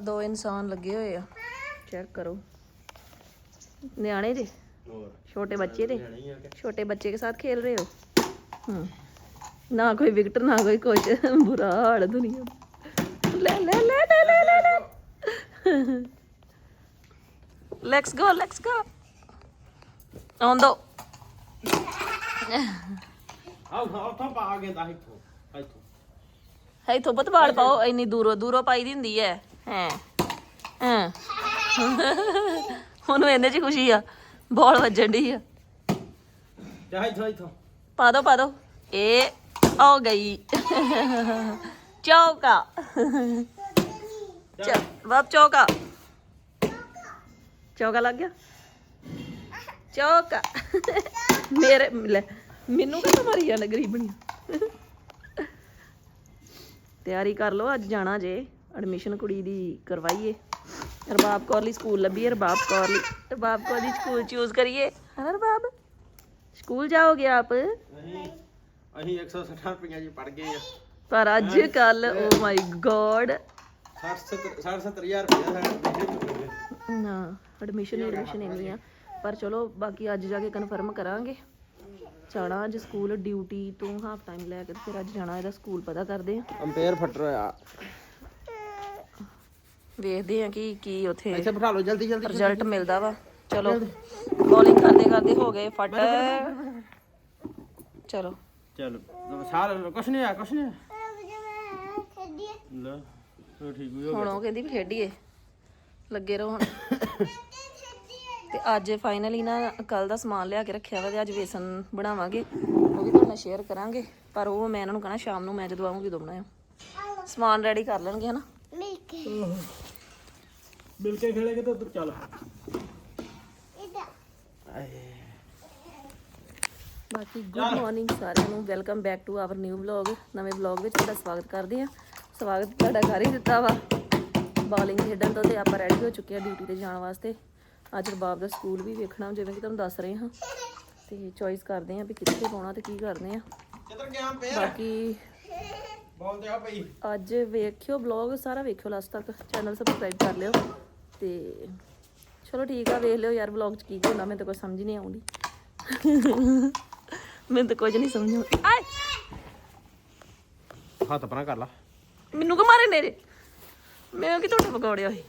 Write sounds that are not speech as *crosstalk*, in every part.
ਦੋ ਇਨਸਾਨ ਲੱਗੇ ਹੋਏ ਆ। ਚੈੱਕ ਕਰੋ। ਨਿਆਣੇ ਦੇ ਛੋਟੇ ਬੱਚੇ ਦੇ ਛੋਟੇ ਬੱਚੇ ਕੇ ਸਾਥ ਖੇਲ ਰਹੇ ਹੋ? ਨਾ ਕੋਈ ਵਿਕਟ ਨਾ ਕੋਈ ਕੁਝ ਬੁਰਾ ਹਾਲ ਦੁਨੀਆ ਲੈ ਲੈ ਲੈ ਲੈ ਲੈ ਲੈ ਲੈਟਸ ਗੋ ਲੈਟਸ ਗੋ ਆਉਣ ਦੋ। ਆਓ ਆਓ ਪਾ ਕੇ ਦਾ ਇੱਥੋਂ ਇੱਥੋਂ। ਇੱਥੋਂ ਬਤਵਾੜ ਪਾਓ ਇੰਨੀ ਦੂਰੋਂ ਦੂਰੋਂ ਪਾਈ ਦੀ ਹੁੰਦੀ ਹੈ ਹੈ। ਹਾਂ। ਉਹਨੂੰ ਇਹਦੇ 'ਚ ਖੁਸ਼ੀ ਆ। ਬਾਲ ਵੱਜਣ ਦੀ ਆ। ਜਾ ਇੱਥੋਂ ਇੱਥੋਂ। ਪਾ ਦੋ ਪਾ ਦੋ। ਇਹ ਹੋ ਗਈ। ਚੌਕਾ। ਚਲ ਬਾਪ ਚੌਕਾ। ਚੌਕਾ ਲੱਗ ਗਿਆ? ਚੌਕਾ। ਮੇਰੇ ਲੈ ਮੈਨੂੰ ਕਿਉਂ ਮਾਰੀ ਜਾਂਦਾ ਗਰੀਬਣੀ ਤਿਆਰੀ ਕਰ ਲਓ ਅੱਜ ਜਾਣਾ ਜੇ। ਐਡਮਿਸ਼ਨ ਕੁੜੀ ਦੀ ਕਰਵਾਈਏ। ਰਬਾਬ ਕੌਰ ਲਈ ਸਕੂਲ ਲੱਭੀਏ ਰਬਾਬ ਕੌਰ ਲਈ ਰਬਾਬ ਕੌਰ ਦੀ ਸਕੂਲ ਚੂਜ਼ ਕਰੀਏ। ਹਾਂ ਰਬਾਬ? ਸਕੂਲ ਜਾਓਗੇ ਆਪ? ਅਸੀਂ ਅਸੀਂ 160 ਰੁਪਈਆ ਜੀ ਪੜ ਗਏ ਆ। ਪਰ ਅੱਜ ਕੱਲ ਓ ਮਾਈ ਗੋਡ 60 60 70000 ਰੁਪਈਆ ਨਾ ਐਡਮਿਸ਼ਨ ਐਡਮਿਸ਼ਨ ਨਹੀਂ ਆ ਪਰ ਚਲੋ ਬਾਕੀ ਅੱਜ ਜਾ ਕੇ ਕਨਫਰਮ ਕਰਾਂਗੇ। ਜਾਣਾ ਅੱਜ ਸਕੂਲ ਡਿਊਟੀ ਤੋਂ ਹਾਫ ਟਾਈਮ ਲੈ ਕੇ ਫਿਰ ਅੱਜ ਜਾਣਾ ਇਹਦਾ ਸਕੂਲ ਪਤਾ ਕਰਦੇ ਆ। ਅੰਪੇਅਰ ਫਟ ਰਿਹਾ ਵੇਖਦੇ ਆ ਕਿ ਕੀ ਉਥੇ ਇੱਥੇ ਬਿਠਾ ਲਓ ਜਲਦੀ ਜਲਦੀ ਰਿਜ਼ਲਟ ਮਿਲਦਾ ਵਾ। ਚਲੋ ਬੋਲਿੰਗ ਕਰਦੇ ਕਰਦੇ ਹੋ ਗਏ ਫਟ। ਚਲੋ। ਚਲੋ ਸਾਰ ਕੁਛ ਨਹੀਂ ਆ ਕੁਛ ਨਹੀਂ ਲੈ ਉਹ ਠੀਕ ਹੋ ਹੁਣ ਉਹ ਕਹਿੰਦੀ ਵੀ ਖੇਡੀਏ। ਲੱਗੇ ਰਹੋ ਹੁਣ। *coughs* ਤੇ ਅੱਜ ਫਾਈਨਲੀ ਨਾ ਕੱਲ ਦਾ ਸਮਾਨ ਲਿਆ ਕੇ ਰੱਖਿਆ ਵਾ ਤੇ ਅੱਜ ਵੇਸਨ ਬਣਾਵਾਂਗੇ। ਉਹ ਵੀ ਤੁਹਾਨੂੰ ਸ਼ੇਅਰ ਕਰਾਂਗੇ। ਪਰ ਉਹ ਮੈਂ ਇਹਨਾਂ ਨੂੰ ਕਹਣਾ ਸ਼ਾਮ ਨੂੰ ਮੈਂ ਜਦੋਂ ਆਉਂਗੀ ਉਦੋਂ ਬਣਾਇਓ। ਸਮਾਨ ਰੈਡੀ ਕਰ ਲੈਣਗੇ ਹਨਾ? ਮਿਲ ਕੇ ਖੇਲੇਗੇ ਤਾਂ ਉਧਰ ਚੱਲ। ਬਾਕੀ ਗੁੱਡ ਮਾਰਨਿੰਗ ਸਾਰਿਆਂ ਨੂੰ। Welcome back to our new vlog ਨਵੇਂ ਵਲੌਗ ਵਿੱਚ ਤੁਹਾਡਾ ਸਵਾਗਤ ਕਰਦੇ ਹਾਂ। ਸਵਾਗਤ ਤੁਹਾਡਾ ਕਰ ਹੀ ਦਿੱਤਾ ਵਾ। ਬੋਲਿੰਗ ਖੇਡਣ ਤੋਂ ਤੇ ਆਪਾਂ ਰੈਡੀ ਹੋ ਚੁੱਕੇ ਆ ਡਿਊਟੀ ਤੇ ਜਾਣ ਵਾਸਤੇ। ਅੱਜ ਰਬਾਬ ਦਾ ਸਕੂਲ ਵੀ ਵੇਖਣਾ ਜਿਵੇਂ ਕਿ ਤੁਹਾਨੂੰ ਦੱਸ ਰਹੇ ਹਾਂ। ਤੇ ਚੋਇਸ ਕਰਦੇ ਹਾਂ ਵੀ ਕਿੱਥੇ ਪਾਉਣਾ ਤੇ ਕੀ ਕਰਨੇ ਆ ਕਿੱਧਰ ਗਿਆ ਅੰਪੇਅਰ ਬਾਕੀ ਬੋਲਦੇ ਆ ਭਾਈ। ਅੱਜ ਵੇਖਿਓ ਵਲੌਗ ਸਾਰਾ ਵੇਖਿਓ ਲਾਸਟ ਤੱਕ। ਚੈਨਲ ਸਬਸਕ੍ਰਾਈਬ ਕਰ ਲਿਓ। ਤੇ ਚਲੋ ਠੀਕ ਆ ਵੇਖ ਲਿਓ ਯਾਰ ਵਲੌਗ ਚ ਕੀ ਹੁੰਦਾ ਮੈਨੂੰ ਤਾਂ ਕੁਝ ਸਮਝ ਨਹੀਂ ਆਉਂਦੀ। ਮੈਨੂੰ ਤਾਂ ਕੁਝ ਨਹੀਂ ਸਮਝ ਆਉਂਦੀ। ਆਏ! ਹੱਥ ਪਰਾਂ ਕਰ ਲਾ। ਮੈਨੂੰ ਕਿ ਮਾਰੇ ਨੇਰੇ ਮੈਂ ਕਿ ਤੁਹਾਡੇ ਪਕੌੜੇ ਹੋਏ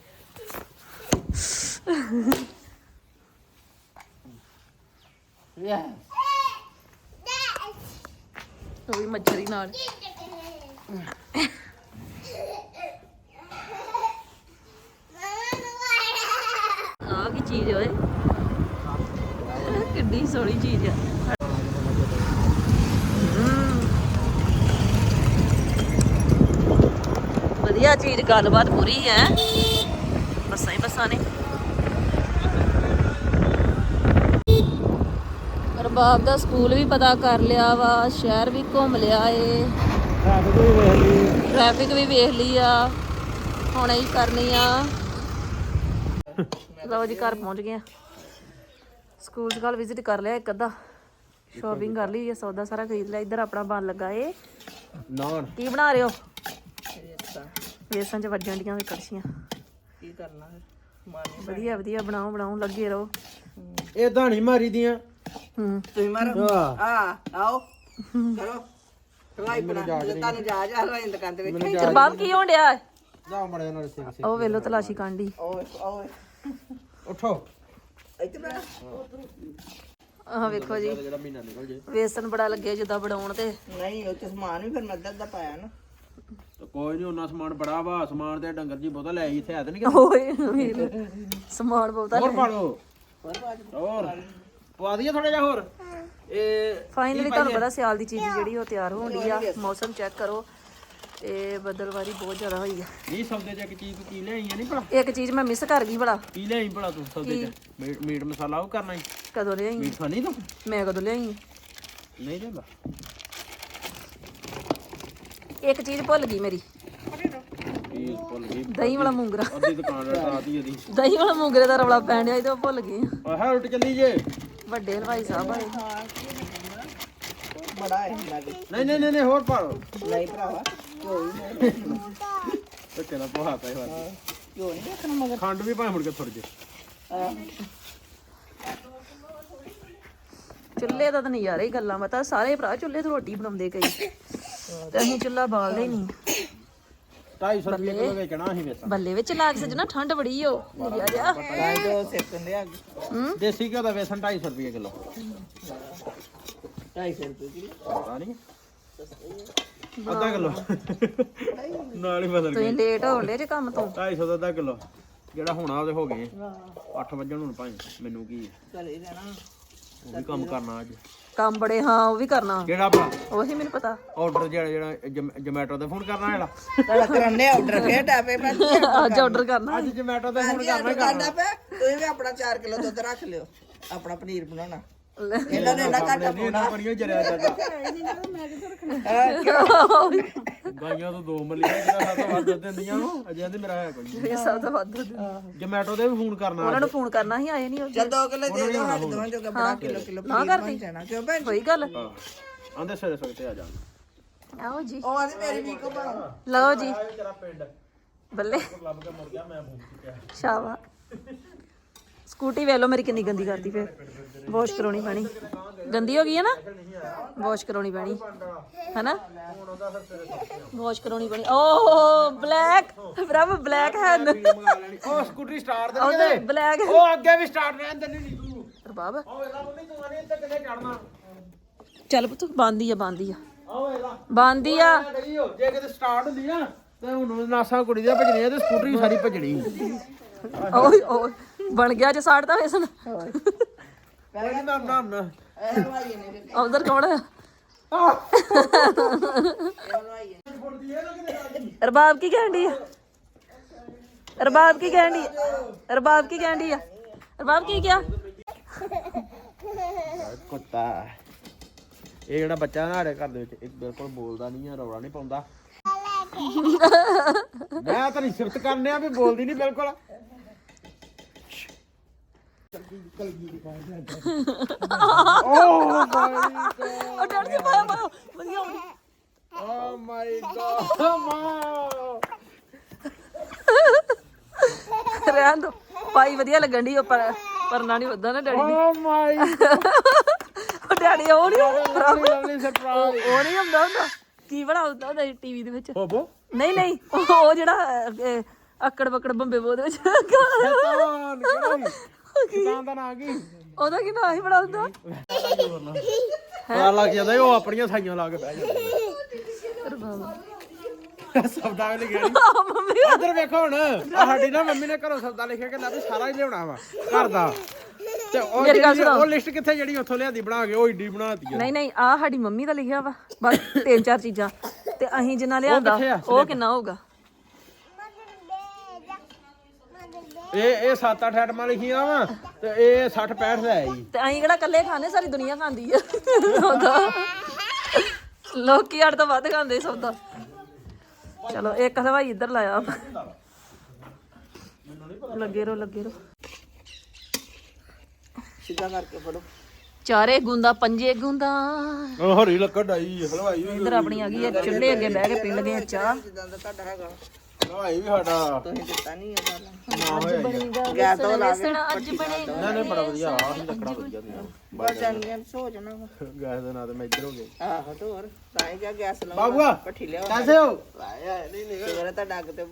ਉਹ ਵੀ ਮੱਛਰੀ ਨਾਲ ਆ ਕੀ ਚੀਜ਼ ਓਏ। ਕਿੱਡੀ ਸੋਹਣੀ ਚੀਜ਼ ਆ। ਵਧੀਆ ਚੀਜ਼ ਗੱਲਬਾਤ ਪੂਰੀ ਹੈ। ਬੱਸਾਂ ਹੀ ਬੱਸਾਂ ਨੇ। ਰਬਾਬ ਦਾ ਸਕੂਲ ਵੀ ਪਤਾ ਕਰ ਲਿਆ ਵਾ ਸ਼ਹਿਰ ਵੀ ਘੁੰਮ ਲਿਆ ਏ। ਟ੍ਰੈਫਿਕ ਵੀ ਵੇਖ ਲਈ। ਆ। ਹੁਣ ਹੀ ਕਰਨੀ ਆ। ਲਓ ਜੀ ਘਰ ਪਹੁੰਚ ਗਏ ਆ। ਸਕੂਲ ਚ ਕੱਲ ਵਿਜ਼ਿਟ ਕਰ ਲਿਆ ਇੱਕ ਅੱਧਾ। ਸ਼ਾਪਿੰਗ ਕਰ ਲਈ ਇਹ ਸੌਦਾ ਸਾਰਾ ਖਰੀਦ ਲਿਆ। ਇੱਧਰ ਆਪਣਾ ਬਣ ਲੱਗਾ ਏ। ਨਾਨ। ਕੀ ਬਣਾ ਰਹੇ ਹੋ? ਵੇਸਣ ਚ ਵੱਜਣ ਡੀਆਂ ਵੀ ਕੜਛੀਆਂ। ਕੀ ਕਰਨਾ ਫਿਰ? ਵਧੀਆ ਵਧੀਆ। ਬਣਾਓ ਬਣਾਓ ਲੱਗੇ ਰਹੋ। ਇਹ ਧਾਣੀ ਮਾਰੀ ਦੀਆਂ। ਹੂੰ। ਤੁਸੀਂ ਮਾਰੋ। ਆਹ ਆ ਆਓ ਕਰੋ। ਹਵਾਈ ਬਣਾ ਤੁਹਾਨੂੰ ਜਾ ਜਾ ਹਵਾਈ ਦੁਕਾਨ ਦੇ ਵਿੱਚ। ਸਰਬਾਬ ਕੀ ਹੋਣ ਡਿਆ? ਜਾ ਮੜਿਆ ਨਾਲ ਸੇ ਉਹ ਵੇਲੋ ਤਲਾਸ਼ੀ ਕਾਂਡੀ ਓਏ ਓਏ। ਉਠੋ। ਆਹ ਵੇਖੋ ਜੀ ਜਿਹੜਾ ਮਹੀਨਾ ਨਿਕਲ ਜੇ। ਵੇਸਣ ਬੜਾ ਲੱਗੇ ਜਿੱਦਾਂ ਬਣਾਉਣ ਤੇ। ਨਹੀਂ ਉਹ ਚ ਸਮਾਨ ਵੀ ਫਿਰ ਮੈਂ ਅੱਧਾ ਅੱਧਾ ਪਾਇਆ ਨਾ। ਤੇ ਕੋਈ ਨਹੀਂ ਉਹਨਾਂ ਸਮਾਨ ਬੜਾ ਵਾ ਸਮਾਨ ਤੇ ਡੰਗਰ ਜੀ ਬਹੁਤਾ ਲੈ ਆਈ ਇੱਥੇ ਆ ਤੇ ਨਹੀਂ ਓਏ ਵੀਰ, ਸਮਾਨ ਬਹੁਤਾ ਹੋਰ ਪਾ ਲਓ। ਹੋਰ ਪਵਾ ਦਈਏ ਥੋੜਾ ਜਿਹਾ ਹੋਰ? ਇਹ ਫਾਈਨਲੀ ਤੁਹਾਨੂੰ ਪਤਾ ਸਿਆਲ ਦੀ ਚੀਜ਼ ਜਿਹੜੀ ਉਹ ਤਿਆਰ ਹੋਣ ਡਈ ਆ। ਮੌਸਮ ਚੈੱਕ ਕਰੋ। ਤੇ ਬਦਲਵਾਰੀ ਬਹੁਤ ਜ਼ਿਆਦਾ ਹੋਈ ਆ। ਨਹੀਂ ਸੌਦੇ ਚ ਇੱਕ ਚੀਜ਼ ਤੂੰ ਕੀ ਲਿਆਈ ਆ ਨਹੀਂ ਭਲਾ? ਇੱਕ ਚੀਜ਼ ਮੈਂ ਮਿਸ ਕਰ ਗਈ ਭਲਾ। ਕੀ ਲਿਆਈ ਭਲਾ ਤੂੰ ਸੌਦੇ ਚ? ਮੀਟ ਮੀਟ ਮਸਾਲਾ ਉਹ ਕਰਨਾ ਹੀ ਕਦੋਂ ਲਿਆਈ? ਮੀਟ ਖਾਣੀ ਤੂੰ? ਮੈਂ ਕਦੋਂ ਲਿਆਈ ਨਹੀਂ ਜਾਂਦਾ ਇੱਕ ਚੀਜ਼ ਭੁੱਲ ਗਈ ਮੇਰੀ। ਇਹ ਭੁੱਲ ਗਈ। ਦਹੀਂ ਵਾਲਾ ਮੂੰਗਰਾ। ਅੱਧੀ ਦੁਕਾਨ ਰਾਤੀ ਉਹਦੀ। ਦਹੀਂ ਵਾਲਾ ਮੂੰਗਰੇ ਦਾ ਰੌਲਾ ਪੈਣ ਡਿਆ ਸੀ ਤੇ ਉਹ ਭੁੱਲ ਗਈ ਆਹ ਉਲਟ ਚੱਲੀ ਜੇ। ਵੱਡੇ ਹਲਵਾਈ ਸਾਹਿਬ ਆਏ। ਬੜਾ ਹੈ ਲਾਗੇ ਨਹੀਂ ਨਹੀਂ ਨਹੀਂ ਨਹੀਂ, ਹੋਰ ਪਾ ਲਓ ਨਹੀਂ ਭਰਾਵਾ। ਤੇ ਚਲਾ ਪਹਾਤਾ ਹੀ ਵਾਰ ਕਿਉਂ ਨਹੀਂ ਦੇਖਣਾ ਮਗਰ ਖੰਡ ਵੀ ਭਾਵੇਂ ਮੁੜ ਕੇ ਥੋੜੀ ਜਿਹੀ। ਆਹ, ਚੁੱਲ੍ਹੇ ਦਾ ਤਾਂ ਨਜ਼ਾਰਾ ਹੀ ਗੱਲਾਂ ਪਤਾ ਸਾਰੇ ਭਰਾ ਚੁੱਲ੍ਹੇ ਤੇ ਰੋਟੀ ਬਣਾਉਂਦੇ ਕਈ। ਤੇ ਅਸੀਂ ਚੁੱਲ੍ਹਾ ਬਾਲਦੇ ਹੀ ਨਹੀਂ 250 ਰੁਪਏ ਕਿਲੋ ਵੇਚਣਾ ਅਸੀਂ ਵੇਚਾਂ ਬੱਲੇ ਵਿੱਚ ਲਾਗ ਸਜਣਾ ਠੰਡ ਬੜੀ ਓ। ਨਿਆ ਜਾ ਤਾਂ ਜੋ ਸੇਕਣ ਦੇ ਅੱਗ ਦੇਸੀ ਘਿਓ ਦਾ ਵੇਸਣ 250 ਰੁਪਏ ਕਿਲੋ। 250 ਰੁਪਏ ਕਿਲੋ। ਪਤਾ ਨਹੀਂ। ਅੱਧਾ ਕਿਲੋ। ਨਾਲ ਹੀ ਬਦਲ ਤੁਸੀਂ ਲੇਟ ਹੋਣ ਡੇ ਜੇ ਕੰਮ ਤੋਂ? 250 ਦਾ ਅੱਧਾ ਕਿਲੋ। ਜਿਹੜਾ ਹੋਣਾ ਉਹਦੇ ਹੋ ਗਏ। 8 ਵਜਣ ਹੁਣ ਭਾਈ ਮੈਨੂੰ ਕੀ ਹੈ, ਘਰੇ ਰਹਿਣਾ। ਉਹ ਵੀ ਕੰਮ ਕਰਨਾ ਅੱਜ। ਕੰਮ ਬੜੇ ਹਾਂ ਉਹ ਵੀ ਕਰਨਾ। ਕਿਹੜਾ ਭਰਾ ਉਹੀ ਮੈਨੂੰ ਪਤਾ। ਆਰਡਰ ਜਿਹੜਾ ਜਿਹੜਾ ਜਮੈਟੋ ਤੇ ਫੋਨ ਕਰਨਾ ਜਿਹੜਾ? ਤੁਹਾਡਾ ਕਰਨੇ ਆਰਡਰ ਫੇਰ ਟਾਪੇ ਪੈ ਅੱਜ ਆਰਡਰ ਕਰਨਾ। ਅੱਜ ਜਮੈਟੋ ਤੇ ਫੋਨ ਕਰਨਾ ਹੀ ਕਰਨਾ। ਪੈ ਤੁਸੀਂ ਵੀ ਆਪਣਾ 4 ਕਿਲੋ ਦੁੱਧ ਰੱਖ ਲਿਓ। ਆਪਣਾ ਪਨੀਰ ਬਣਾਉਣਾ। ਇਹਨਾਂ ਨੇ ਨਾ ਘਾਟਾ ਨਹੀਂ ਨਾ ਬਣੀਓ ਜਰਿਆ ਜਾਂਦਾ। ਗਾਈਆਂ ਤੋਂ ਦੋ ਮਲੀਆਂ ਜਿਹੜਾ ਸਭ ਤੋਂ ਵੱਧ ਦੁੱਧ ਦਿੰਦੀਆਂ ਨੂੰ ਅਜੇ ਕਹਿੰਦੇ ਮੇਰਾ ਹੈ ਕੋਈ ਨਹੀਂ। ਇਹ ਸਭ ਤੋਂ ਵੱਧ ਜਮੈਟੋ ਤੇ ਵੀ ਫੋਨ ਕਰਨਾ ਉਹਨਾਂ ਨੂੰ ਫੋਨ ਕਰਨਾ ਸੀ ਆਏ ਨਹੀਂ ਉਹ। ਚਲ 2 ਕਿਲੋ ਦੇ ਦਿਓ ਹੱਥ ਦੋਵਾਂ ਜੋਗਾ ਬੜਾ ਕਿਲੋ ਕਿਲੋ ਪਨੀਰ ਬਣ ਜਾਣਾ ਕਿਉਂ ਭੈਣ ਕੋਈ ਗੱਲ। ਆਂਦੇ ਸਵੇਰੇ ਸਵੇਰੇ ਤੇ ਆ ਜਾ। ਆਓ ਜੀ। ਉਹ ਆਦੀ ਮੇਰੀ ਵੀ ਕੋ ਬਣਾ ਲਓ ਜੀ। ਆਏ ਤੇਰਾ ਪਿੰਡ। ਬੱਲੇ। ਲੱਭ ਕੇ ਮੁੜ ਗਿਆ ਮੈਂ ਫੋਨ ਕੀਤਾ ਸ਼ਾਬਾ ਸਕੂਟੀ ਵੇਖ ਲਓ ਮੇਰੀ ਕਿੰਨੀ ਗੰਦੀ ਕਰਦੀ ਫੇਰ। ਵਾਸ਼ ਕਰਾਉਣੀ ਪੈਣੀ। ਗੰਦੀ ਹੋ ਗਈ ਹੈ ਨਾ? ਵਾਸ਼ ਕਰਾਉਣੀ ਪੈਣੀ। ਹੈਨਾ? ਵਾਸ਼ ਕਰਾਉਣੀ ਪੈਣੀ। ਓਹ ਬਲੈਕ। ਬ੍ਰਭ ਬਲੈਕ ਹੈ ਉਹ ਸਕੂਟਰੀ ਸਟਾਰਟ ਦੇ ਉਹਦੇ ਬਲੈਕ ਉਹ ਅੱਗੇ ਵੀ ਸਟਾਰਟ ਰਹਿਣ ਦਿੰਦੀ ਨਹੀਂ ਤੂੰ। ਪ੍ਰਭਾਵ ਉਹ ਵੇਲਾ ਮੰਮੀ ਤੂੰ ਆਨੇ ਇੱਥੇ ਕਿੱਥੇ ਚੜਨਾ ਚੱਲ ਪੁੱਤ ਬੰਦੀ ਆ ਬੰਦੀ ਆ। ਬੰਦੀ ਆ। ਜੇ ਕਿਤੇ ਸਟਾਰਟ ਹੁੰਦੀ ਨਾ ਤੇ ਹੁਣ ਨਾਸਾ ਕੁੜੀ ਦਾ ਭਜਣੀ ਆ ਤੇ ਸਕੂਟਰੀ ਸਾਰੀ ਭਜਣੀ। ਓਏ ਓਏ। ਬਣ ਗਿਆ ਜੇ ਸਾੜਦਾ ਵੇਸਣ ਕੋਈ ਨਹੀਂ ਮੈਂ ਨਾ ਨਾ ਇਹ ਹਲਵਾਈ ਨੇ ਉਧਰ ਕੌਣ ਹੈ ਰਬਾਬ ਕੀ ਕਹਿੰਦੀ ਆ? ਰਬਾਬ ਕੀ ਕਹਿੰਦੀ ਆ? ਰਬਾਬ ਕੀ ਕਹਿੰਦੀ ਆ? ਰਬਾਬ ਕੀ ਕਿਹਾ? ਕੁੱਤਾ। ਇਹ ਜਿਹੜਾ ਬੱਚਾ ਨਾ ਸਾਡੇ ਘਰ ਦੇ ਵਿੱਚ ਇਹ ਬਿਲਕੁਲ ਬੋਲਦਾ ਨਹੀਂ ਆ ਰੌਲਾ ਨਹੀਂ ਪਾਉਂਦਾ। *laughs* ਮੈਂ ਤਾਂ ਨਹੀਂ ਸਿਫਤ ਕਰਨੇ ਆ ਵੀ ਬੋਲਦੀ ਨਹੀਂ ਬਿਲਕੁਲ। ਮਾਈ ਉਹ ਡਰ ਜੀ ਪਾਇਆ ਪਾਇਆ। ਵਧੀਆ ਹੋ ਰਹਿਣ ਦੋ। ਪਾਈ ਲੱਗਣ ਦੀ ਪਰ ਪਰਨਾ ਨਹੀਂ ਉਦਾਂ ਨਾ ਡੈਡੀ ਨੇ ਓ ਮਾਈ ਉਹ ਡੈਡੀ ਉਹ ਨਹੀਂ ਉਹ ਹੁੰਦਾ ਹੁੰਦਾ। ਕੀ ਬਣਾ ਹੁੰਦਾ ਹੁੰਦਾ ਟੀਵੀ ਦੇ ਵਿੱਚ? ਹੋਬੋ ਨਹੀਂ ਨਹੀਂ। ਉਹ ਉਹ ਜਿਹੜਾ ਅਹ, ਅਕੜ ਬਕੜ ਬੰਬੇ ਬੋਦੇ ਵਿੱਚ। ਸ਼ੈਤਾਨ ਦਾ ਨਾਂ ਕੀ ਉਹਦਾ ਕੀ ਨਾਂ ਹੀ ਬੜਾ ਹੁੰਦਾ ਪਤਾ ਲੱਗ ਜਾਂਦਾ ਸੀ, ਉਹ ਆਪਣੀਆਂ ਸਾਈਆਂ ਲਾ ਕੇ ਬਹਿ ਜਾਂਦਾ ਰਬਾਬ ਸਬਦਾ ਵੀ ਲਿਖਿਆ ਨੀ। ਆ ਮੰਮੀ। ਇੱਧਰ ਵੇਖੋ ਹੁਣ ਆਹ ਸਾਡੀ ਨਾ ਮੰਮੀ ਨੇ ਘਰੋਂ ਸਬਦਾ ਲਿਖਿਆ ਕਿ ਲੈ ਵੀ ਸਾਰਾ ਹੀ ਲਿਆਉਣਾ ਵਾ ਘਰ ਦਾ। ਤੇ ਉਹ ਮੇਰੀ ਗੱਲ ਜਿਹੜੀ- ਸੁਣੋ। ਉਹ ਲਿਸਟ ਕਿੱਥੇ ਜਿਹੜੀ ਉੱਥੋਂ ਲਿਆਂਦੀ ਬਣਾ ਕੇ ਉਹ ਈਡੀ ਬਣਾਤੀ ਆ। ਨਹੀਂ ਨਹੀਂ ਆ ਸਾਡੀ ਮੰਮੀ ਦਾ ਲਿਖਿਆ ਵਾ ਬਸ ਤਿੰਨ ਚਾਰ ਚੀਜ਼ਾਂ। ਤੇ ਅਸੀਂ ਜਿੰਨਾ ਲਿਆਂਦਾ ਕਿੱਥੇ ਆ? ਉਹ ਕਿੰਨਾ ਹੋਊਗਾ? ਇਹ ਇਹ 7-8 ਆਈਟਮਾਂ ਲਿਖੀਆਂ ਵਾ ਤੇ ਇਹ 60 65 ਲੈ ਆਈ। ਤੇ ਅਸੀਂ ਕਿਹੜਾ ਇਕੱਲੇ ਖਾਣੇ ਸਾਰੀ ਦੁਨੀਆ ਖਾਂਦੀ ਆ। ਸੌਦਾ। ਲੋਕੀ ਅੜ ਤੋਂ ਵੱਧ ਖਾਂਦੇ ਸੌਦਾ। ਚਲੋ ਇੱਕ ਹਲਵਾਈ ਇੱਧਰ ਲਾਇਆ। ਲੱਗੇ ਰੋ ਲੱਗੇ ਰੋ ਸਿੱਧਾ ਕਰਕੇ ਫੜੋ। ਚਾਰੇ ਗੁੰਦਾ ਪੰਜੇ ਗੁੰਦਾ। ਉਹ ਹਰੀ ਲੱਕੜ ਆਈ ਹਲਵਾਈ ਇੱਧਰ ਆਪਣੀ ਆ ਗਈ ਆ ਚੁੱਲ੍ਹੇ ਅੱਗੇ ਬਹਿ ਕੇ ਪੀ ਲਗੇ ਆ ਚਾਹ। ਜਿੱਦਾਂ ਦਾ ਤੁਹਾਡਾ ਹੈਗਾ। ਹਲਵਾਈ ਵੀ ਸਾਡਾ। ਤੁਸੀਂ ਦਿੱਤਾ ਨਹੀਂ ਇਹ ਗੱਲ। ਨਾ ਹੋਇਆ ਗੈਸ ਤੋਂ ਲਾ ਲਸਣ ਅੱਜ ਬਣੇ ਨਾ ਨਹੀਂ ਬੜਾ ਵਧੀਆ ਆ ਹੀ ਲੱਕੜਾ ਵਧੀਆ ਦੀਆਂ। ਬਸ ਜਾਨੀਆਂ ਸੋ ਜਾਣਾ ਗੈਸ ਦੇ ਨਾਂ ਤੇ ਮੈਂ ਇੱਧਰ ਹੋ ਗਿਆ। ਆਹੋ ਤੇ ਹੋਰ? ਤਾਂ ਹੀ ਕਿਹਾ ਗੈਸ ਲਾਓ ਬਾਬੂਆ ਪੱਠੀ ਲਿਆਓ ਕੈਸੇ ਹੋ ਆਇਆ ਨਹੀਂ ਨਹੀਂ। ਸ਼ੁਕਰ ਹੈ ਤੁਹਾਡਾ ਅੱਗ ਤੇ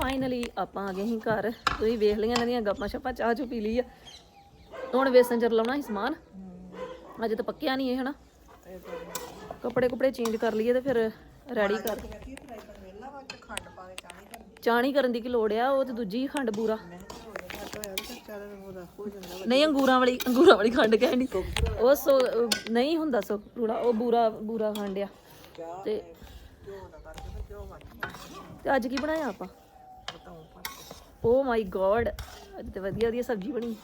ਫਾਈਨਲੀ ਆਪਾਂ ਆ ਗਏ ਸੀ ਘਰ। ਤੁਸੀਂ ਵੇਖ ਲਈਆਂ ਇਹਨਾਂ ਦੀਆਂ ਗੱਪਾਂ ਛੱਪਾਂ ਚਾਹ ਚੁ ਪੀ ਲਈ ਆ। ਹੁਣ ਵੇਸਣ ਚ ਲਾਉਣਾ ਸੀ ਸਮਾਨ। ਅਜੇ ਤਾਂ ਪੱਕਿਆ ਨਹੀਂ ਇਹ ਹਨਾ? ਕੱਪੜੇ ਕੁਪੜੇ ਚੇਂਜ ਕਰ ਲਈਏ ਤੇ ਫਿਰ ਰੈਡੀ ਕਰ। ਚਾਹ ਚਾਣੀ ਕਰਨ ਦੀ ਕੀ ਲੋੜ ਆ, ਉਹ ਤੇ ਦੂਜੀ ਖੰਡ ਬੂਰਾ ਨਹੀਂ, ਅੰਗੂਰਾਂ ਵਾਲੀ ਅੰਗੂਰਾਂ ਵਾਲੀ ਖੰਡ ਕਹਿੰਦੀ ਉਹ ਸੋ, ਨਹੀਂ ਹੁੰਦਾ ਸੋ ਰੂੜਾ ਉਹ ਬੂਰਾ ਬੂਰਾ ਖੰਡ ਆ। ਤੇ ਤੇ ਅੱਜ ਕੀ ਬਣਾਇਆ ਆਪਾਂ? ਓ ਮਾਈ ਗੋਡ ਅੱਜ ਤੇ ਵਧੀਆ ਵਧੀਆ ਸਬਜ਼ੀ ਬਣੀ।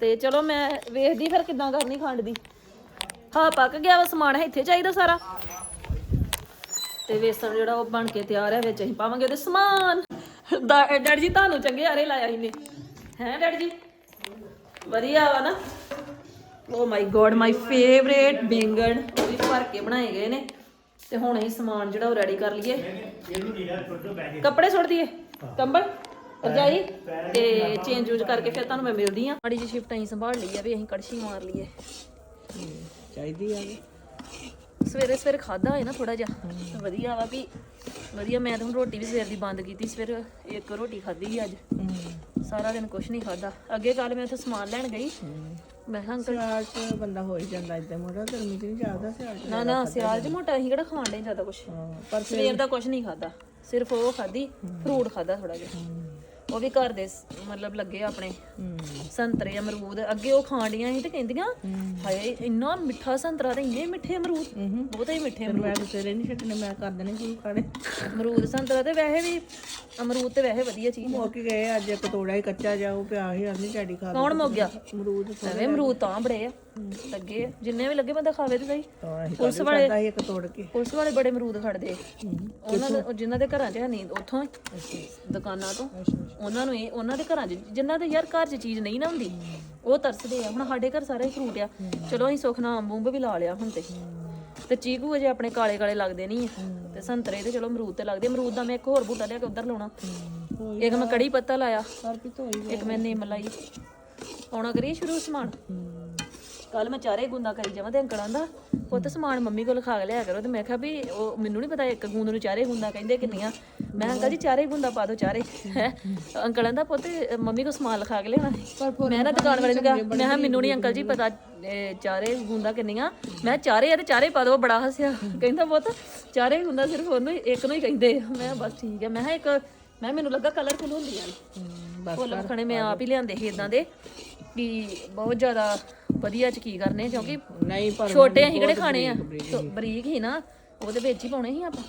ਤੇ ਚਲੋ ਮੈਂ ਵੇਖਦੀ ਫਿਰ ਕਿਦਾਂ ਕਰਨੀ ਖੰਡ ਦੀ। ਹਾਂ, ਪੱਕ ਗਿਆ ਵਾ ਸਮਾਨ, ਇੱਥੇ ਚਾਹੀਦਾ ਸਾਰਾ? ਤੇ ਵੇਸਣ ਜਿਹੜਾ ਉਹ ਬਣ ਕੇ ਤਿਆਰ ਹੈ, ਵਿੱਚ ਅਸੀਂ ਪਾਵਾਂਗੇ ਉਹਦੇ ਸਮਾਨ। ਦਾ- ਜੀ ਤੁਹਾਨੂੰ ਚੰਗੇ ਆਰੇ ਲਾਇਆ ਇਹਨੇ। ਹੈ ਡੈਡੀ ਜੀ? ਵਧੀਆ ਵਾ ਨਾ? ਓ ਮਾਈ ਗੋਡ ਮਾਈ ਫੇਵਰੇਟ ਬੈਂਗਣ। ਉਹ ਵੀ ਭਰ ਕੇ ਬਣਾਏ ਗਏ ਨੇ। ਤੇ ਹੁਣ ਅਸੀਂ ਸਮਾਨ ਜਿਹੜਾ ਉਹ ਰੈਡੀ ਕਰ ਲਈਏ। ਕੱਪੜੇ ਸੁੱਟ ਦਈਏ? ਕੰਬਲ? ਰਜਾਈ? ਤੇ ਚੇਂਜ ਯੂਜ ਕਰਕੇ ਫਿਰ ਤੁਹਾਨੂੰ ਮੈਂ ਮਿਲਦੀ ਆ ਮਾੜੀ ਜਿਹੀ ਸ਼ਿਫਟ ਅਸੀਂ ਸੰਭਾਲ ਲਈ ਆ ਵੀ ਅਸੀਂ ਕੜਛੀ ਮਾਰ ਲਈਏ। ਚਾਹੀਦੀ ਆ। ਸਵੇਰੇ ਸਵੇਰੇ ਖਾਦਾ ਹੋਏ ਨਾ ਥੋੜਾ ਜਿਹਾ। ਵਧੀਆ ਵਾ ਵੀ ਵਧੀਆ ਮੈਂ ਤਾਂ ਹੁਣ ਰੋਟੀ ਵੀ ਸਵੇਰ ਦੀ ਬੰਦ ਕੀਤੀ ਸਵੇਰ ਇੱਕ ਰੋਟੀ ਖਾਧੀ ਸੀ ਅੱਜ। ਸਾਰਾ ਦਿਨ ਕੁਝ ਨਹੀਂ ਖਾਦਾ ਅੱਗੇ ਕੱਲ ਮੈਂ ਉੱਥੇ ਸਮਾਨ ਲੈਣ ਗਈ। ਮੈਂ ਕਿਹਾ ਅੰਕਲ ਸਿਆਲ ਚ ਬੰਦਾ ਹੋ ਹੀ ਜਾਂਦਾ ਇਦਾਂ ਮੋੜਾ ਗਰਮੀ ਚ ਨਹੀਂ ਜਾਂਦਾ ਸਿਆਲ ਚ ਨਾ ਨਾ ਸਿਆਲ ਚ ਮੋਟਾ ਅਸੀਂ ਕਿਹੜਾ ਖਾਣ ਦੇ ਜ਼ਿਆਦਾ ਕੁਝ ਪਰ ਸਵੇਰ ਦਾ ਕੁਝ ਨਹੀਂ ਖਾਦਾ ਸਿਰਫ ਉਹ ਖਾਦੀ ਫਰੂਟ ਖਾਦਾ ਥੋੜਾ ਜਿਹਾ। ਉਹ ਵੀ ਘਰ ਦੇ ਸ- ਮਤਲਬ ਲੱਗੇ ਆਪਣੇ। ਸੰਤਰੇ ਅਮਰੂਦ ਅੱਗੇ ਉਹ ਖਾਂਡੀਆਂ ਸੀ ਤੇ ਕਹਿੰਦੀਆਂ ਹਾਏ ਇੰਨਾ ਮਿੱਠਾ ਸੰਤਰਾ ਤੇ ਇੰਨੇ ਮਿੱਠੇ ਅਮਰੂਦ। ਬਹੁਤੇ ਹੀ ਮਿੱਠੇ ਅਮਰੂਦ। ਮੈਂ ਤੇਰੇ ਨਹੀਂ ਛੱਡਣੇ ਮੈਂ ਕਰ ਦੇਣੇ ਸ਼ੁਰੂ ਖਾਣੇ। ਅਮਰੂਦ ਸੰਤਰਾ ਤੇ ਵੈਸੇ ਵੀ ਅਮਰੂਦ ਤੇ ਵੈਸੇ ਵਧੀਆ ਚੀਜ਼ ਆ। ਮੁੱਕ ਗਏ ਅੱਜ ਇੱਕ ਤੋੜਾ ਹੀ ਕੱਚਾ ਜਾ ਉਹ ਪਿਆ ਸੀ ਅਰਨੀ ਡੈਡੀ ਖਾ ਕੌਣ ਮੁੱਕ ਗਿਆ? ਅਮਰੂਦ ਐਵੇਂ ਅਮਰੂਦ ਤਾਂ ਬੜੇ ਆ ਲੱਗੇ ਆ। ਜਿੰਨੇ ਵੀ ਲੱਗੇ ਬੰਦਾ ਖਾਵੇ ਤੇ ਸਹੀ। ਤਾਂ ਅਸੀਂ ਪੁਲਿਸ ਵਾਲੇ ਵਾਲੇ ਇੱਕ ਤੋੜ ਕੇ। ਪੁਲਿਸ ਵਾਲੇ ਬੜੇ ਅਮਰੂਦ ਖੜਦੇ ਆ। ਉਹਨਾਂ ਦੇ ਉਹ ਜਿਨ੍ਹਾਂ ਦੇ ਘਰਾਂ 'ਚ ਹੈ ਨਹੀਂ ਉੱਥੋਂ ਹੀ, ਦੁਕਾਨਾਂ ਤੋਂ। ਉਹਨਾਂ ਨੂੰ ਇਹ ਉਹਨਾਂ ਦੇ ਘਰਾਂ 'ਚ, ਜਿਨ੍ਹਾਂ ਦੇ ਯਾਰ ਘਰ 'ਚ ਚੀਜ਼ ਨਹੀਂ ਨਾ ਹੁੰਦੀ, ਉਹ ਤਰਸਦੇ ਆ। ਹੁਣ ਸਾਡੇ ਘਰ ਸਾਰੇ ਫਰੂਟ ਆ। ਚਲੋ ਅਸੀਂ ਸੁੱਖ ਨਾਲ ਅੰਬ ਉਂਬ ਵੀ ਲਾ ਲਿਆ ਹੁਣ ਤੇ। ਤੇ ਚੀਕੂ ਅਜੇ ਆਪਣੇ ਕਾਲੇ ਕਾਲੇ ਲੱਗਦੇ ਨਹੀਂ ਆ। ਤੇ ਸੰਤਰੇ ਤੇ ਚਲੋ ਅਮਰੂਦ ਤੇ ਲੱਗਦੇ ਅਮਰੂਦ ਦਾ ਮੈਂ ਇੱਕ ਹੋਰ ਬੂਟਾ ਲਿਆ ਕੇ ਉਧਰ ਲਾਉਣਾ। ਇੱਕ ਮੈਂ ਕੜੀ ਪੱਤਾ ਲਾਇਆ। ਇੱਕ ਮੈਂ ਨਿੰਮ ਲਾਈ। ਆਉਣਾ ਕਰੀਏ ਸ਼ੁਰੂ ਸਮਾਨ। ਕੱਲ ਮੈਂ ਚਾਰੇ ਗੁੰਦਾ ਕਰੀ ਜਾਵਾਂ ਤੇ ਅੰਕਲ ਦਾ। ਪੁੱਤ ਸਮਾਨ ਮੰਮੀ ਕੋਲ ਖਾ ਲਿਆ ਕਰੋ ਤੇ ਮੈਂ ਕਿਹਾ ਵੀ ਉਹ ਮੈਨੂੰ ਨਹੀਂ ਪਤਾ ਇੱਕ ਗੁੰਦ ਨੂੰ ਚਾਰੇ ਗੁੰਦਾ ਕਹਿੰਦੇ ਕਿੰਨੀਆਂ। ਮੈਂ ਅੰਕਲ ਜੀ ਚਾਰੇ ਗੁੰਦਾ ਪਾ ਦਿਓ ਚਾਰੇ। ਹੈ? ਅੰਕਲ ਆਂਦਾ ਪੁੱਤ ਮੰਮੀ ਕੋ ਸਮਾਨ ਲਿਖਾ ਕੇ ਲਿਆਉਣਾ। ਮੈਂ ਨਾ ਦੁਕਾਨ ਵਾਲੇ ਨੂੰ ਕਿਹਾ ਮੈਂ ਕਿਹਾ ਮੈਨੂੰ ਨਹੀਂ ਅੰਕਲ ਜੀ ਪਤਾ ਇਹ ਚਾਰੇ ਗੁੰਦਾ ਕਿੰਨੀਆਂ। ਮੈਂ ਕਿਹਾ ਚਾਰੇ ਆ ਤੇ ਚਾਰੇ ਪਾ ਦਿਓ ਬੜਾ ਹੱਸਿਆ। ਕਹਿੰਦਾ ਪੁੱਤ ਚਾਰੇ ਗੁੰਦਾ ਸਿਰਫ ਉਹਨੂੰ ਹੀ- ਇੱਕ ਨੂੰ ਹੀ ਕਹਿੰਦੇ ਆ। ਮੈਂ ਕਿਹਾ ਬਸ ਠੀਕ ਹੈ ਮੈਂ ਕਿਹਾ ਇੱਕ ਮੈਂ ਕਿਹਾ ਮੈਨੂੰ ਲੱਗਾ ਕਲਰਫੁਲ ਹੁੰਦੀਆਂ ਨੇ ਬਸ ਫੁੱਲ ਵਖਣੇ ਮੈਂ ਆਪ ਹੀ ਲਿਆਂਦੇ ਸੀ ਇਦਾਂ ਦੇ ਕਿ ਬਹੁਤ ਜ਼ਿਆਦਾ ਵਧੀਆ ਚ ਕੀ ਕਰਨੇ ਕਿਉਂਕਿ ਨਹੀਂ ਪਰ ਛੋਟੇ ਅਸੀਂ ਕਿਹੜੇ ਖਾਣੇ ਆ? ਤੋ ਬਰੀਕ ਹੀ ਨਾ ਉਹਦੇ ਵਿੱਚ ਹੀ ਪਾਉਣੇ ਸੀ ਆਪਾਂ।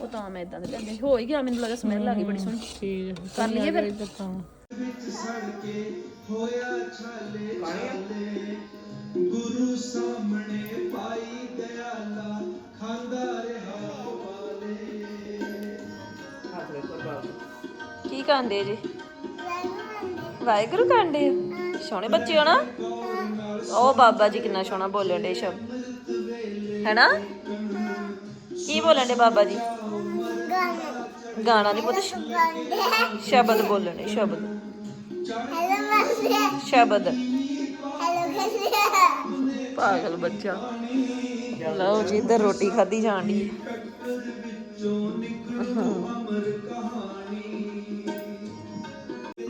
ਉਹ ਤਾਂ ਮੈਂ ਇਦਾਂ ਦੇ ਲਿਆਂਦੇ। ਸੀ। ਹੋ ਹੀ ਗਿਆ ਮੈਨੂੰ ਲੱਗਾ ਸਮੈਲ ਆ ਗਈ ਬੜੀ ਸੋਹਣੀ। ਠੀਕ ਕਰ ਲਈਏ ਫਿਰ। ਗੁਰੂ ਸਾਹਮਣੇ ਪਾਈ ਦਿਆਲਾ ਖਾਂਦਾ ਰਿਹਾ ਵਾਲੇ ਕੀ ਕਾਂਦੇ ਜੀ? ਵਾਹਿਗੁਰੂ ਕਾਂਦੇ ਸੋਹਣੇ ਬੱਚੇ ਹੋ ਨਾ? ਉਹ ਬਾਬਾ ਜੀ ਕਿੰਨਾ ਸੋਹਣਾ ਬੋਲਣ ਦੇ ਸ਼ਬਦ ਹੈਨਾ? ਕੀ ਬੋਲਣ ਦੇ ਬਾਬਾ ਜੀ? ਗਾਣਾ ਨਹੀਂ ਪੁੱਤ ਸ਼ਬਦ ਬੋਲਣ ਦੇ ਸ਼ਬਦ। ਸ਼ਬਦ। ਪਾਗਲ ਬੱਚਾ। ਲਓ ਜੀ, ਇੱਧਰ ਰੋਟੀ ਖਾਧੀ ਜਾਣ ਦੀ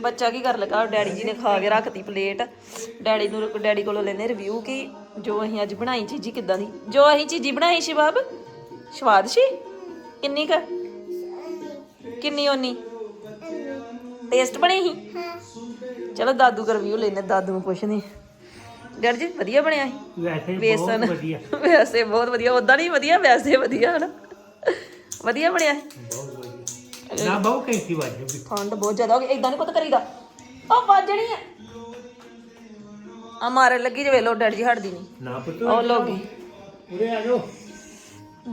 ਬੱਚਾ ਕੀ ਕਰ ਲਗਾ? ਡੈਡੀ ਜੀ ਨੇ ਖਾ ਕੇ ਰੱਖਤੀ ਪਲੇਟ। ਡੈਡੀ ਨੂੰ ਡੈਡੀ ਕੋਲੋਂ ਲੈਨੇ ਰਿਵਿਊ ਕਿ ਜੋ ਅਸੀਂ ਅੱਜ ਬਣਾਈ ਚੀਜ਼ੀ ਕਿੱਦਾਂ ਦੀ? ਜੋ ਅਸੀਂ ਚੀਜ਼ੀ ਬਣਾਈ ਸ਼ਿਬਾਬ ਸਵਾਦ ਸੀ? ਕਿੰਨੀ ਕ? ਕਿੰਨੀ ਓਨੀ? ਟੇਸਟ ਬਣੀ ਸੀ? ਚਲੋ ਦਾਦੂ ਦਾ ਰਿਵਿਊ ਲੈਨੇ ਦਾਦੂ ਨੂੰ ਪੁੱਛਦੇ ਡੈਡੀ ਜੀ ਵਧੀਆ ਬਣਿਆ ਸੀ? ਵੈਸੇ ਵੇਸਨ ਵੈਸੇ ਬਹੁਤ ਵਧੀਆ ਉਦਾਂ ਨਹੀਂ ਵਧੀਆ ਵੈਸੇ ਵਧੀਆ ਹਨਾ? ਵਧੀਆ ਬਣਿਆ ਸੀ? ਨਾ ਬਹੁ ਕੈਂਸੀ ਵਾਜੂ ਵੀ ਠੰਡ ਬਹੁਤ ਜ਼ਿਆਦਾ ਹੋ ਗਈ ਇਦਾਂ ਨਹੀਂ ਪਤਾ ਕਰੀਦਾ। ਉਹ ਵੱਜਣੀ ਆ। ਮਾਰਨ ਲੱਗੀ ਜਵੇ ਲੋ ਡੈਡੀ ਜੀ ਹਟਦੀ ਨਹੀਂ। ਨਾ ਪੁੱਤ। ਉਹ ਲੋਗੀ ਉਰੇ ਆ ਜਾਓ।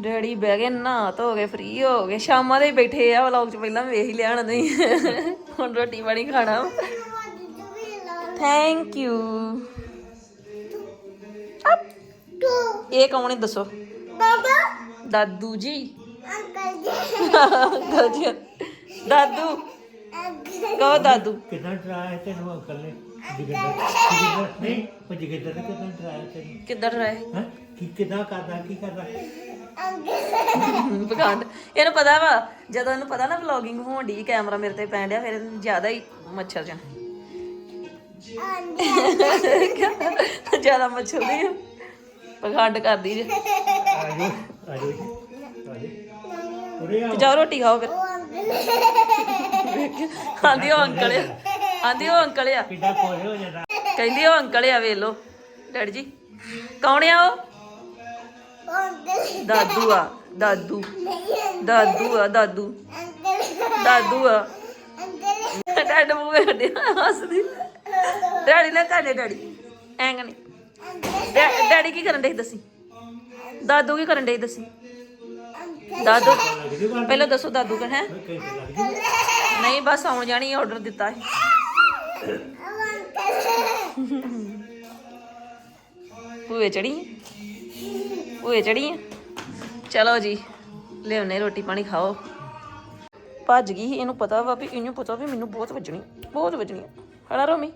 ਡੈਡੀ ਬਹਿ ਗਏ ਨਹਾ ਧੋ ਗਏ ਫ੍ਰੀ ਹੋ ਗਏ। ਸ਼ਾਮਾਂ ਦੇ ਹੀ ਬੈਠੇ ਆ ਵਲੌਗ ਚ ਪਹਿਲਾਂ ਵੇਖ ਹੀ ਲਿਆ ਨਹੀਂ ਹੁਣ ਰੋਟੀ ਪਾਣੀ ਖਾਣਾ ਥੈਂਕ ਯੂ ਇਹ ਕੌਣ ਹੈ ਦੱਸੋ? ਦਾਦੂ ਜੀ। ਅੰਕਲ ਜੀ। ਦਾਦੂ। ਕਹੋ ਦਾਦੂ। ਕਿਦਾਂ ਡਰਾਇਆ ਤੈਨੂੰ ਅੰਕਲ ਨੇ? ਜਿਗਰ ਜਿਗਰ ਨਹੀਂ ਉਹ ਜਿਗਰ ਨੇ ਕਿਦਾਂ ਡਰਾਇਆ ਤੈਨੂੰ? ਕਿੱਧਰ ਰਹੇ ਹੈ? ਕੀ ਕਿਦਾਂ ਕਰਦਾ ਕੀ ਕਰਦਾ? ਪਖੰਡ ਇਹਨੂੰ ਪਤਾ ਵਾ ਜਦੋਂ ਇਹਨੂੰ ਪਤਾ ਨਾ ਵਲੌਗਿੰਗ ਹੋਣ ਦੀ ਕੈਮਰਾ ਮੇਰੇ ਤੇ ਪੈਣ ਡਿਆ ਫਿਰ ਇਹਨੂੰ ਜ਼ਿਆਦਾ ਹੀ ਮੱਛਰ ਜਾਂ ਜ਼ਿਆਦਾ ਮੱਛਰ ਦੀ ਪਖੰਡ ਕਰਦੀ ਜੇ। ਆ ਜਾਓ ਆ ਜਾਓ ਜੀ, ਜਾਓ ਰੋਟੀ ਖਾਓ ਫਿਰ। ਆਂਦੀ ਉਹ ਅੰਕਲ ਆ। ਆਂਦੀ ਉਹ ਅੰਕਲ ਆ। ਕਿੱਦਾਂ ਖੁਸ਼ ਹੋ ਜਾਂਦਾ। ਕਹਿੰਦੀ ਉਹ ਅੰਕਲ ਆ ਵੇਖ ਲੋ ਡੈਡੀ ਜੀ ਕੌਣ ਆ ਉਹ? ਦਾਦੂ ਆ ਦਾਦੂ। ਦਾਦੂ ਆ ਦਾਦੂ। ਦਾਦੂ ਆ। ਡੈਡ ਮੂੰਹ ਵੇਖਦੇ ਹੱਸਦੀ। ਡੈਡੀ ਨੇ ਤੁਹਾਡੇ ਡੈਡੀ। ਐਂਗ ਨਹੀਂ ਡੈ- ਡੈਡੀ ਕੀ ਕਰਨ ਦੇ ਦੱਸੀ? ਦਾਦੂ ਕੀ ਕਰਨ ਦੇ ਦੱਸੀ? ਦਾਦੂ ਪਹਿਲਾਂ ਦੱਸੋ ਦਾਦੂ ਕਹ ਹੈ? ਨਹੀਂ ਬਸ ਆਉਣ ਜਾਣੀ ਆਰਡਰ ਦਿੱਤਾ ਹੈ ਭੂਏ ਚੜੀ ਭੂਏ ਚੜੀ ਚਲੋ ਜੀ ਲਿਆਉਨੇ ਰੋਟੀ ਪਾਣੀ ਖਾਓ। ਭੱਜ ਗਈ ਸੀ ਇਹਨੂੰ ਪਤਾ ਵਾ ਵੀ ਇਹਨੂੰ ਪਤਾ ਵੀ ਮੈਨੂੰ ਬਹੁਤ ਵੱਜਣੀ ਬਹੁਤ ਵੱਜਣੀ ਹਣਾ ਰੋਮੀ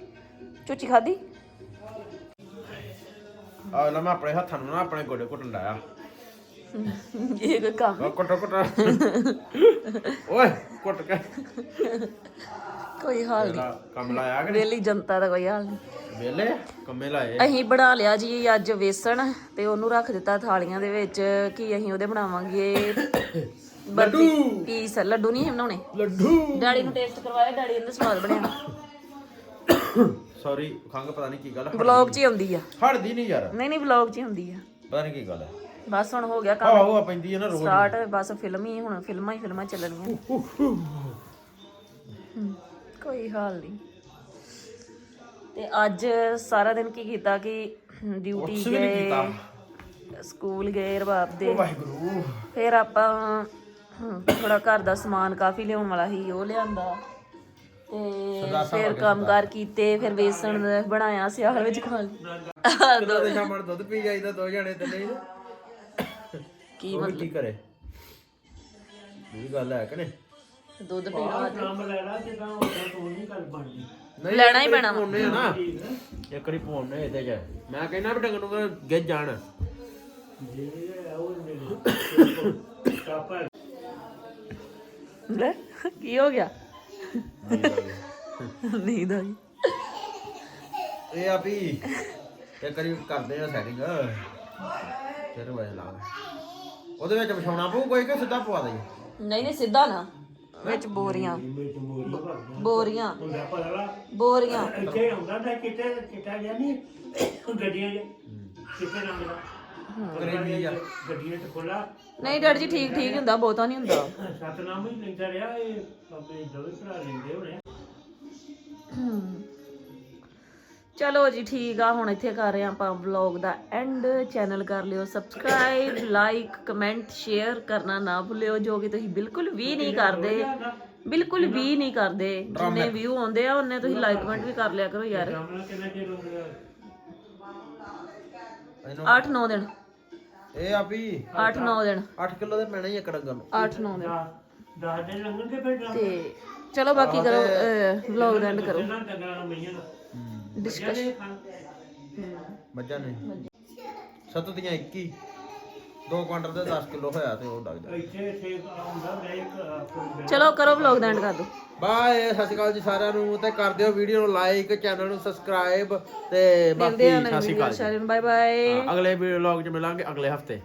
ਚੁੱਚੀ ਖਾਦੀ ਆ ਲੈ ਮੈਂ ਆਪਣੇ ਹੱਥਾਂ ਨੂੰ ਨਾ ਆਪਣੇ ਗੋਡੇ ਘੁੱਟਣ ਲਾਇਆ ਇਹ ਕੋਈ ਕੰਮ ਆ ਕੁੱਟ ਕੁੱਟ ਓਏ ਕੁੱਟ ਕੇ ਕੋਈ ਹਾਲ ਨਹੀਂ ਤੇਰਾ ਕੰਮ ਲਾਇਆ ਕਿ ਵੇਲੀ ਜਨਤਾ ਦਾ ਕੋਈ ਹਾਲ ਨਹੀਂ ਵੇਲੇ ਕੰਮੇ ਲਾਏ ਅਸੀਂ ਬਣਾ ਲਿਆ ਜੀ ਅੱਜ ਵੇਸਣ ਤੇ ਉਹਨੂੰ ਰੱਖ ਦਿੱਤਾ ਥਾਲੀਆਂ ਦੇ ਵਿੱਚ। ਕਿ ਅਸੀਂ ਉਹਦੇ ਬਣਾਵਾਂਗੇ? *coughs* ਬਰਫੀ ਪੀਸ ਲੱਡੂ ਨਹੀਂ ਬਣਾਉਣੇ? ਲੱਡੂ। ਡੈਡੀ ਨੂੰ ਟੇਸਟ ਕਰਵਾਇਆ ਡੈਡੀ ਕਹਿੰਦੇ ਸਵਾਦ ਬਣਿਆ। *coughs* ਸੌਰੀ ਖੰਗ ਪਤਾ ਨਹੀਂ ਕੀ ਗੱਲ ਵਲੌਗ 'ਚ ਹੀ ਆਉਂਦੀ ਆ। ਹਟਦੀ ਨਹੀਂ ਯਾਰ। ਨਹੀਂ ਨਹੀਂ ਵਲੌਗ 'ਚ ਹੀ ਹੁੰਦੀ ਆ। ਪਤਾ ਨਹੀਂ ਕੀ ਗੱਲ ਹੈ ਬਸ ਹੁਣ ਹੋ ਗਿਆ ਕੰਮ। ਹਵਾ ਪੈਂਦੀ ਹੈ ਨਾ ਰੋਜ਼। ਸਟਾਰਟ ਬਸ ਫਿਲਮ ਹੀ ਹੁਣ ਫਿਲਮਾਂ ਹੀ ਫਿਲਮਾਂ ਚੱਲਣੀਆਂ ਹਮ, ਕੋਈ ਹਾਲ ਨਹੀਂ। ਤੇ ਅੱਜ ਸਾਰਾ ਦਿਨ ਕੀ ਕੀਤਾ ਕਿ ਡਿਊਟੀ ਕੁਛ ਵੀ ਨਹੀਂ ਗਏ। ਸਕੂਲ ਗਏ ਰਬਾਬ ਦੇ। ਵਾਹਿਗੁਰੂ। ਫਿਰ ਆਪਾਂ ਹਮ, ਥੋੜਾ ਘਰ ਦਾ ਸਮਾਨ ਕਾਫੀ ਲਿਆਉਣ ਵਾਲਾ ਸੀ ਉਹ ਲਿਆਂਦਾ। ਤੇ ਫਿਰ ਕੰਮਕਾਰ ਕੀਤੇ ਫਿਰ ਵੇਸਣ ਬਣਾਇਆ ਸਿਆਲ ਵਿੱਚ ਖਾ ਲਈ। ਦੋ ਦੇ ਸ਼ਾਮਾਂ ਨੂੰ ਦੁੱਧ ਪੀ ਜਾਈਦਾ ਦੋ ਜਣੇ ਤੇ ਨਹੀਂ। ਕੀ ਉਹ ਵੀ ਕੀ ਕਰੇ? ਇਹ ਗੱਲ ਹੈ ਕਿ ਨਹੀਂ? ਦੁੱਧ ਪੀਣਾ ਕੰਮ ਲੈਣਾ ਜਿੱਦਾਂ ਹੁੰਦਾ ਤੋਂ ਨਹੀਂ ਗੱਲ ਬਣਦੀ। ਨਹੀਂ ਲੈਣਾ ਹੀ ਪੈਣਾ ਵਾ। ਆ ਨਾ। ਇੱਕ ਵਾਰੀ ਪਾਉਣੇ ਇਹਦੇ ਚ। ਮੈਂ ਕਹਿੰਦਾ ਵੀ ਡੰਗ ਨੂੰ ਗਿੱਜ ਜਾਣ। ਜੇ ਉਹ ਮੇਰੇ ਕਾਪਾ ਲੈ ਕੀ ਹੋ ਗਿਆ? ਨੀਂਦ ਆ ਗਈ। ਇਹ ਆ ਵੀ ਇੱਕ ਵਾਰੀ ਕਰਦੇ ਆ ਸੈਟਿੰਗ ਫਿਰ ਵਜੇ ਲਾ ਉਹਦੇ ਵਿੱਚ ਵਿਛਾਉਣਾ ਪਊ ਕੋਈ ਕਿ ਸਿੱਧਾ ਪਵਾ ਦੇਈਏ? ਨਹੀਂ ਨਹੀਂ ਸਿੱਧਾ ਨਾ। ਵਿੱਚ ਬੋਰੀਆਂ। ਬੋਰੀਆਂ ਬੋਰੀਆਂ। ਇੱਥੇ ਹੁੰਦਾ ਤਾਂ ਕਿਤੇ ਕਿਤਾ ਜਾਂ ਨਹੀਂ ਗੱਡੀਆਂ ਜਾਂ ਕਿਤੇ ਨਾ ਮਿਲਾ। ਕਰੀਮੀ ਆ। ਗੱਡੀਆਂ ਤੇ ਖੋਲਾ ਨਹੀਂ ਡੈਡੀ ਜੀ ਠੀਕ ਠੀਕ ਹੁੰਦਾ ਬਹੁਤਾ ਨਹੀਂ ਹੁੰਦਾ। ਸਤਨਾਮ ਹੀ ਲੈਂਦਾ ਰਿਹਾ ਇਹ ਆਪਣੇ ਦੋਵੇਂ ਭਰਾ ਲੈਂਦੇ ਹੋਣੇ। ਚਲੋ ਜੀ ਠੀਕ ਆ ਹੁਣ ਇੱਥੇ ਕਰ ਰਹੇ ਆਪਾਂ ਵਲੌਗ ਦਾ ਐਂਡ ਚੈਨਲ ਕਰ ਲਿਓ ਸਬਸਕ੍ਰਾਈਬ ਲਾਈਕ ਕਮੈਂਟ ਸ਼ੇਅਰ ਕਰਨਾ ਨਾ ਭੁੱਲਿਓ ਜੋ ਕਿ ਤੁਸੀਂ ਬਿਲਕੁਲ ਵੀ ਨਹੀਂ ਕਰਦੇ। ਬਿਲਕੁਲ ਵੀ ਨਹੀਂ ਕਰਦੇ। ਜਿੰਨੇ ਵਿਊ ਆਉਂਦੇ ਆ ਉਹਨੇ ਤੁਸੀਂ ਲਾਈਕ ਕਮੈਂਟ ਵੀ ਕਰ ਲਿਆ ਕਰੋ ਯਾਰ। ਸਾਹਮਣਾ ਕਿੰਨਾ ਚਿਰ ਹੋ ਗਿਆ ਇਹਨੂੰ 8-9 ਦਿਨ। ਇਹ ਆ ਵੀ 8-9 ਦਿਨ। 8 ਕਿਲੋ ਦੇ ਪੈਣੇ ਹੀ ਇੱਕ ਡੰਗਰ ਨੂੰ। 8-9 ਦਿਨ। ਦਸ ਦਿਨ ਲੰਘਣਗੇ ਫਿਰ ਡਰਾਮ। ਤੇ ਚਲੋ ਬਾਕੀ ਕਰੋ ਵਲੌਗ ਦਾ ਐਂਡ ਕਰੋ। ਡਿਸਕਸ ਮੱਝਾਂ ਨੇ? ਸੱਤ ਦੀਆਂ 21 2 ਕੁਆਂਟਲ ਦੇ 10 ਕਿਲੋ ਹੋਇਆ ਤੇ ਉਹ ਡੱਗ ਜਾ ਇੱਥੇ ਇੱਥੇ ਆਉਂਦਾ ਮੈਂ ਇੱਕ ਆਪਣਾ ਚਲੋ ਕਰੋ ਵਲੌਗ ਦਾ ਐਂਡ ਕਰ ਦਿਓ। ਬਾਏ ਸਤਿ ਸ਼੍ਰੀ ਅਕਾਲ ਜੀ ਸਾਰਿਆਂ ਨੂੰ। ਤੇ ਕਰ ਦਿਓ ਵੀਡੀਓ ਨੂੰ ਲਾਈਕ ਚੈਨਲ ਨੂੰ ਸਬਸਕ੍ਰਾਈਬ ਤੇ ਬਾਕੀ ਮਿਲਦੇ ਆ ਸਤਿ ਨਵੀਂ ਸ਼੍ਰੀ ਵੀਡੀਓ ਅਕਾਲ ਜੀ। ਸ਼ਾਰਨ ਬਾਏ ਬਾਏ ਹਾਂ, ਅਗਲੇ ਵੀਡੀਓ ਵਲੌਗ 'ਚ ਮਿਲਾਂਗੇ ਅਗਲੇ ਹਫ਼ਤੇ।